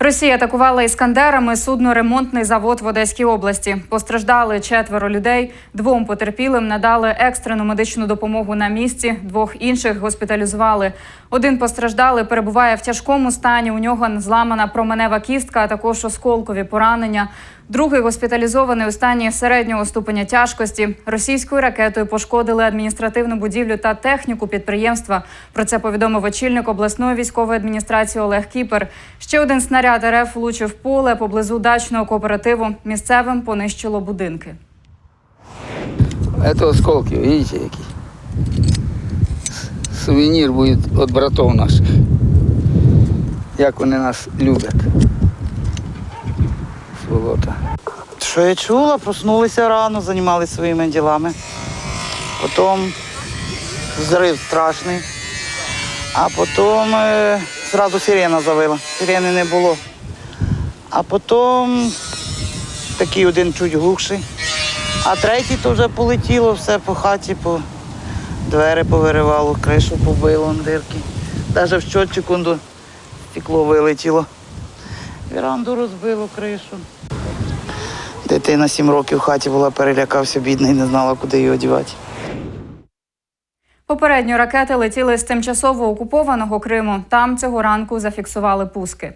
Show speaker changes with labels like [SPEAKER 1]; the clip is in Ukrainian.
[SPEAKER 1] Росія атакувала іскандерами судноремонтний завод в Одеській області. Постраждали четверо людей. Двом потерпілим надали екстрену медичну допомогу на місці. Двох інших госпіталізували. Один постраждалий перебуває в тяжкому стані. У нього зламана променева кістка, а також осколкові поранення. Другий госпіталізований у стані середнього ступеня тяжкості. Російською ракетою пошкодили адміністративну будівлю та техніку підприємства. Про це повідомив очільник обласної військової адміністрації Олег Кіпер. Ще один снаряд РФ влучив в поле поблизу дачного кооперативу. Місцевим понищило будинки.
[SPEAKER 2] Это осколки, видите, які. Сувенір буде від братів наших. Як вони нас люблять. Сволота.
[SPEAKER 3] Що я чула, проснулися рано, займалися своїми ділами. Потім взрив страшний. А потім е, зразу сирена завила. Сирени не було. А потім такий один чуть глухший. А третій то вже полетіло все по хаті, по двері повиривало, кришу побило дирки. Навіть в щотчику стекло вилетіло. Віранду розбило кришу. Дитина сім років в хаті була, перелякався, бідний, не знала, куди її одягати.
[SPEAKER 1] Попередньо ракети летіли з тимчасово окупованого Криму. Там цього ранку зафіксували пуски.